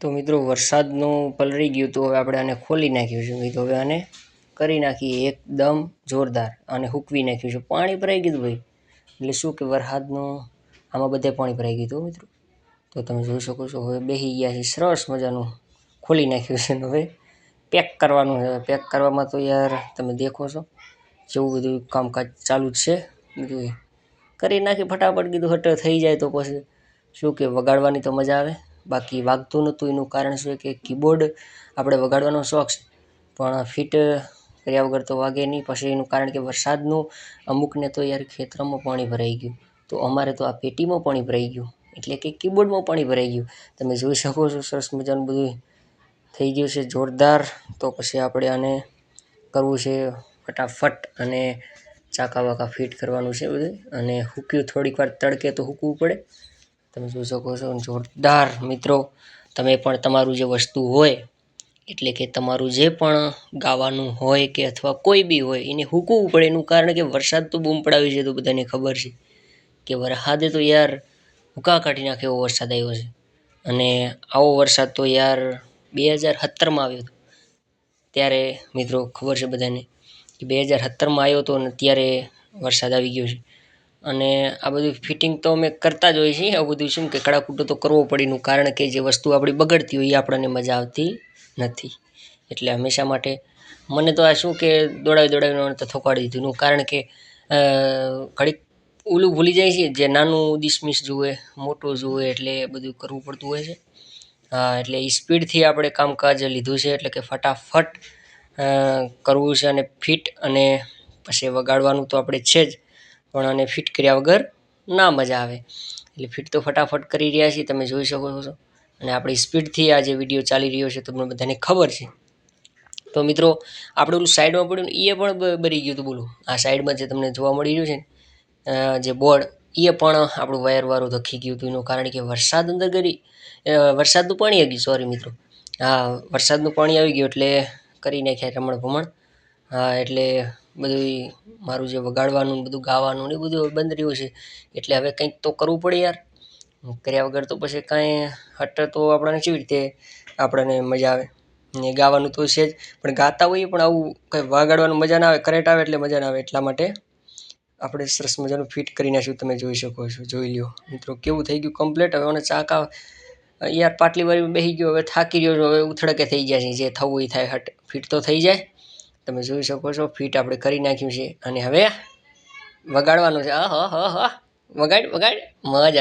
તો મિત્રો વરસાદનું પલળી ગયું તો હવે આપણે આને ખોલી નાખ્યું છે. મિત્રો હવે આને કરી નાખીએ એકદમ જોરદાર અને હૂકવી નાખ્યું છે. પાણી ભરાઈ ગયું ભાઈ. એટલે શું કે વરસાદનું આમાં બધે પાણી ભરાઈ ગયું મિત્રો. તો તમે જોઈ શકો છો હવે બેસી ગયા છે. સરસ મજાનું ખોલી નાખ્યું છે હવે પેક કરવાનું છે. પેક કરવામાં તો યાર તમે દેખો છો જેવું બધું કામકાજ ચાલુ જ છે. કરી નાખી ફટાફટ કીધું હટ, થઈ જાય તો પછી શું કે વગાડવાની તો મજા આવે. બાકી વાગતું નહોતું, એનું કારણ શું કે કીબોર્ડ આપણે વગાડવાનો શોખ છે. પણ ફિટ કર્યા વગર તો વાગે નહીં. પછી એનું કારણ કે વરસાદનું, અમુકને તો યાર ખેતરમાં પાણી ભરાઈ ગયું. તો અમારે તો આ પેટીમાં પાણી ભરાઈ ગયું. એટલે કે કીબોર્ડમાં પાણી ભરાઈ ગયું. તમે જોઈ શકો છો, સરસ મજાનું બધું થઈ ગયું છે, જોરદાર. તો પછી આપણે આને કરવું છે ફટાફટ અને ચાકા વાકા ફિટ કરવાનું છે બધું અને હૂક્યું થોડીક વાર તડકે તો હૂકવું પડે. તમે જોઈ શકો છો, જોરદાર મિત્રો. તમે પણ તમારું જે વસ્તુ હોય, એટલે કે તમારું જે પણ ગાવાનું હોય કે અથવા કોઈ બી હોય, એને હૂકવું પડે. એનું કારણ કે વરસાદ તો બૂમ પડાવી છે તો બધાને ખબર છે કે વરસાદે તો યાર હુકા કાઢી નાખે એવો વરસાદ આવ્યો છે. અને આવો વરસાદ તો યાર બે હજાર સત્તરમાં આવ્યો હતો. ત્યારે મિત્રો ખબર છે બધાને કે બે હજાર સત્તરમાં આવ્યો હતો અને ત્યારે વરસાદ આવી ગયો છે. અને આ બધું ફિટિંગ તો અમે કરતા જ હોઈએ છીએ. આવું બધું શું કે કડાકૂટો તો કરવો પડે કારણ કે જે વસ્તુ આપણી બગડતી હોય એ આપણને મજા આવતી નથી. એટલે હંમેશા માટે મને તો આ શું કે દોડાવી દોડાવીને તો થોકાડી દીધું. એનું કારણ કે ઘડીક ઓલું ભૂલી જાય છે જે નાનું ડિસમિસ જુએ મોટું જુએ એટલે બધું કરવું પડતું હોય છે. હા એટલે એ સ્પીડથી આપણે કામકાજ લીધું છે એટલે કે ફટાફટ કરવું છે અને ફિટ અને પછી વગાડવાનું તો આપણે છે જ. પણ આને ફિટ કર્યા વગર ના મજા આવે. એટલે ફિટ તો ફટાફટ કરી રહ્યા છીએ, તમે જોઈ શકો છો. અને આપણી સ્પીડથી આ જે વીડિયો ચાલી રહ્યો છે, તમને બધાને ખબર છે. તો મિત્રો, આપણે ઓલું સાઈડમાં પડ્યું એ પણ બરી ગયું હતું, બોલું. આ સાઈડમાં જે તમને જોવા મળી રહ્યું છે જે બોર્ડ એ પણ આપણું વાયરવાળું ધખી ગયું હતું. એનું કારણ કે વરસાદ અંદર કરી વરસાદનું પાણી આવી ગયું સોરી મિત્રો. હા, વરસાદનું પાણી આવી ગયું એટલે કરી નાખ્યા રમણ ભમણ હા, એટલે બધું મારું જે વગાડવાનું, બધું ગાવાનું ને એ બધું બંધ રહ્યું છે. એટલે હવે કંઈક તો કરવું પડે યાર. કર્યા વગર તો પછી કાંઈ હટ તો આપણને કેવી રીતે આપણને મજા આવે? ને ગાવાનું તો છે જ, પણ ગાતા હોઈએ પણ આવું કંઈ વગાડવાનું મજા ના આવે, કરેટ આવે એટલે મજા ના આવે. એટલા માટે આપણે સરસ મજાનું ફિટ કરી નાખ્યું, તમે જોઈ શકો છો, જોઈ લ્યો. મિત્રો, કેવું થઈ ગયું કમ્પ્લીટ હવે મને ચાકા યાર પાટલી વાળી બેસી ગયો, હવે થાકી રહ્યો છું, હવે ઉથડકે થઈ ગયા છે, જે થવું એ થાય, હટ. ફિટ તો થઈ જાય. તમે જોઈ શકો છો, ફિટ આપણે કરી નાખ્યું છે. અને હવે વગાડવાનું છે. હા વગાડ વગાડ. મજા આવી.